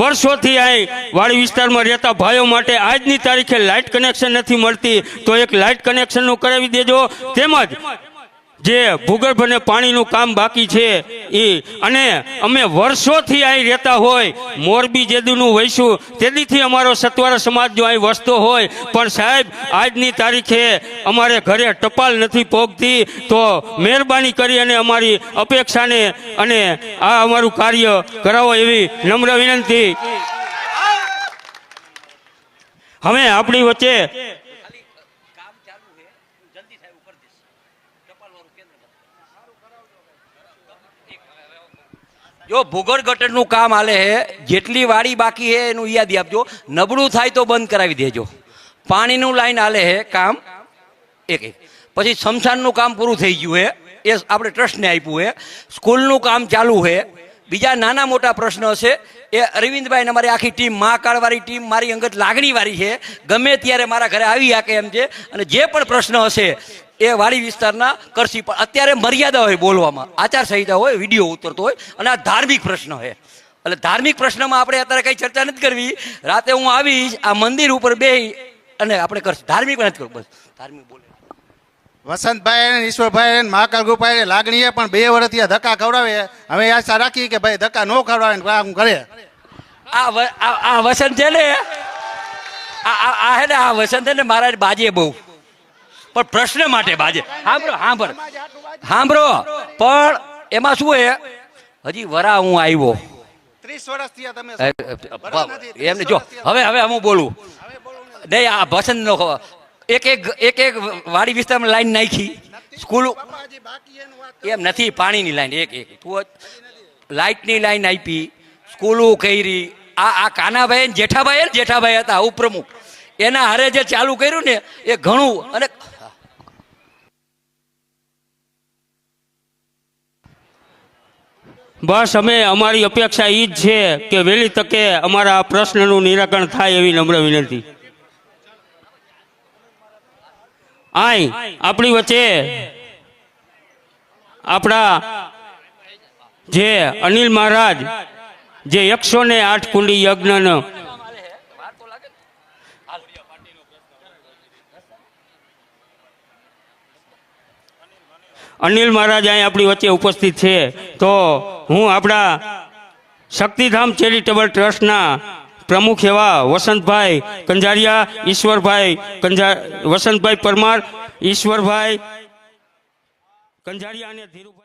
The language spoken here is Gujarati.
વર્ષોથી અહીં વાડી વિસ્તારમાં રહેતા ભાઈઓ માટે આજની તારીખે લાઇટ કનેક્શન નથી મળતી, તો એક લાઇટ કનેક્શનનું કરાવી દેજો. તેમજ જે ભૂગર્ભ અને પાણીનું કામ બાકી છે એ અને અમે વર્ષોથી અહીં રહેતા હોય, મોરબી, જેદુનું વહીશું તેદીથી અમારો સત્વાર સમાજ જો અહીં વસતો હોય, પણ સાહેબ, આજની તારીખે અમારે ઘરે ટપાલ નથી પહોંચતી તો મહેરબાની કરી અને અમારી અપેક્ષાને અને આ અમારું કાર્ય કરાવો એવી નમ્ર વિનંતી. હવે આપણી વચ્ચે જો ભૂગોળ ગટરનું કામ હાલે હે, જેટલી વાડી બાકી હે એનું યાદી આપજો. નબળું થાય તો બંધ કરાવી દેજો. પાણીનું લાઈન હાલે હે, કામ એક એક. પછી સમસાનનું કામ પૂરું થઈ ગયું હે, એ આપણે ટ્રસ્ટને આપ્યું હે. સ્કૂલનું કામ ચાલુ હે. બીજા નાના મોટા પ્રશ્નો છે એ અરવિંદભાઈ અમારી આખી ટીમ મહાકાળવાળી ટીમ, મારી અંગત લાગણીવાળી છે. ગમે ત્યારે મારા ઘરે આવી શકે એમ છે. અને જે પણ પ્રશ્ન હશે એ વાડી વિસ્તારના કરશી પણ અત્યારે મર્યાદા હોય બોલવામાં. આચારસંહિતા હોય વીડિયો ઉતરતો હોય અને આ ધાર્મિક પ્રશ્ન હોય. એટલે ધાર્મિક પ્રશ્નમાં આપણે અત્યારે કંઈ ચર્ચા નથી કરવી. રાતે હું આવીશ આ મંદિર ઉપર બે અને આપણે કરશું. ધાર્મિક નથી કરવું બસ. ધાર્મિક બોલે. વસંતભાઈ અને ઈશ્વરભાઈ અને મહાકાલ ગોપાઈ લાગણીએ પણ બે વર્ષથી ધક્કા ખવડાવે. હવે આશા રાખી કે ભાઈ ધક્કા ન ખવડાવે ને કામ કરે. આ વસંત છે ને આ હે ને આ વસંત છે ને મારા બાજે બહુ. પણ પ્રશ્ન માટે બાજે. સાંભળો સાંભળ સાંભળો પણ એમાં શું હે હજી વરા હું આવ્યો. ત્રીસ તમે એમને જો હવે હવે હું બોલું. નહીં આ ભસન નો એક એક એક એક વાડી વિસ્તારમાં લાઈન નાખી. સ્કૂલ એમ નથી. પાણીની લાઈન એક એક. તું લાઇટની લાઈન આપી સ્કૂલો કરી. આ આ કાનાભાઈ જેઠાભાઈ ને જેઠાભાઈ હતા ઉપપ્રમુખ. એના હારે જે ચાલુ કર્યું ને એ ઘણું અને બસ અમે, અમારી અપેક્ષા એ જ છે કે વહેલી તકે અમારા પ્રશ્નનું નિરાકરણ થાય એવી નમ્ર વિનંતી. આય આપણી વચ્ચે આપણા જે અનિલ મહારાજ, જે એકસો ને આઠ કુંડી યજ્ઞનો અનિલ મહારાજ અહીં આપણી વચ્ચે ઉપસ્થિત છે. તો હું આપણા શક્તિધામ ચેરિટેબલ ટ્રસ્ટના પ્રમુખ એવા વસંતભાઈ કંજારિયા, ઈશ્વરભાઈ કંજા, વસંતભાઈ પરમાર, ઈશ્વરભાઈ કંજારિયા અને ધીરુભાઈ